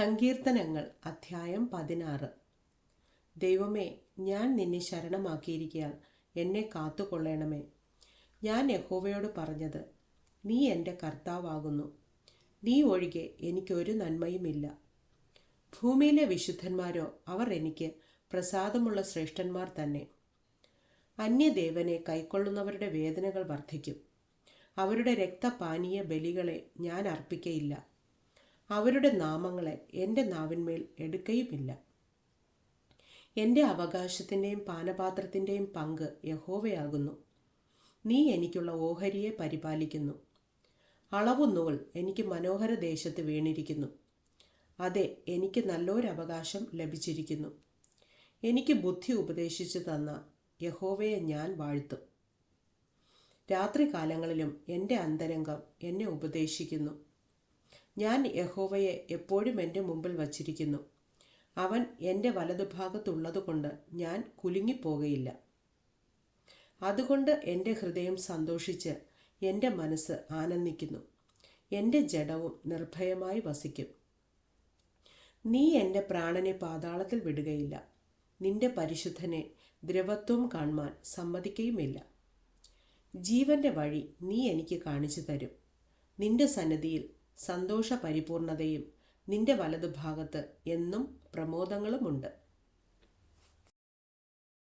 സങ്കീർത്തനങ്ങൾ അധ്യായം പതിനാറ്. ദൈവമേ ഞാൻ നിന്നെ ശരണമാക്കിയിരിക്കാൻ എന്നെ കാത്തുകൊള്ളണമേ. ഞാൻ യഹോവയോട് പറഞ്ഞത് നീ എന്റെ കർത്താവാകുന്നു. നീ ഒഴികെ എനിക്കൊരു നന്മയുമില്ല. ഭൂമിയിലെ വിശുദ്ധന്മാരോ അവർ എനിക്ക് പ്രസാദമുള്ള ശ്രേഷ്ഠന്മാർ തന്നെ. അന്യദേവനെ കൈക്കൊള്ളുന്നവരുടെ വേദനകൾ വർദ്ധിക്കും. അവരുടെ രക്തപാനീയ ബലികളെ ഞാൻ അർപ്പിക്കയില്ല. അവരുടെ നാമങ്ങളെ എന്റെ നാവിന്മേൽ എടുക്കയുമില്ല. എന്റെ അവകാശത്തിന്റെയും പാനപാത്രത്തിന്റെയും പങ്ക് യഹോവയാകുന്നു. നീ എനിക്കുള്ള ഓഹരിയെ പരിപാലിക്കുന്നു. അളവുന്നുകൾ എനിക്ക് മനോഹര ദേശത്ത് വീണിരിക്കുന്നു. അതെ എനിക്ക് നല്ലൊരവകാശം ലഭിച്ചിരിക്കുന്നു. എനിക്ക് ബുദ്ധി ഉപദേശിച്ചു തന്ന യഹോവയെ ഞാൻ വാഴ്ത്തും. രാത്രികാലങ്ങളിലും എന്റെ അന്തരംഗം എന്നെ ഉപദേശിക്കുന്നു. ഞാൻ യഹോവയെ എപ്പോഴും എന്റെ മുമ്പിൽ വച്ചിരിക്കുന്നു. അവൻ എന്റെ വലതുഭാഗത്തുള്ളതുകൊണ്ട് ഞാൻ കുലുങ്ങിപ്പോകയില്ല. അതുകൊണ്ട് എന്റെ ഹൃദയം സന്തോഷിച്ച് എന്റെ മനസ്സ് ആനന്ദിക്കുന്നു. എന്റെ ജഡവും നിർഭയമായി വസിക്കും. നീ എന്റെ പ്രാണനെ പാതാളത്തിൽ വിടുകയില്ല. നിന്റെ പരിശുദ്ധനെ ദ്രവത്വം കാണുവാൻ സമ്മതിക്കുകയുമില്ല ജീവന്റെ വഴി നീ എനിക്ക് കാണിച്ചു തരും നിന്റെ സന്നിധിയിൽ സന്തോഷ പരിപൂർണതയും നിന്റെ വലതുഭാഗത്ത് എന്നും പ്രമോദങ്ങളുമുണ്ട്.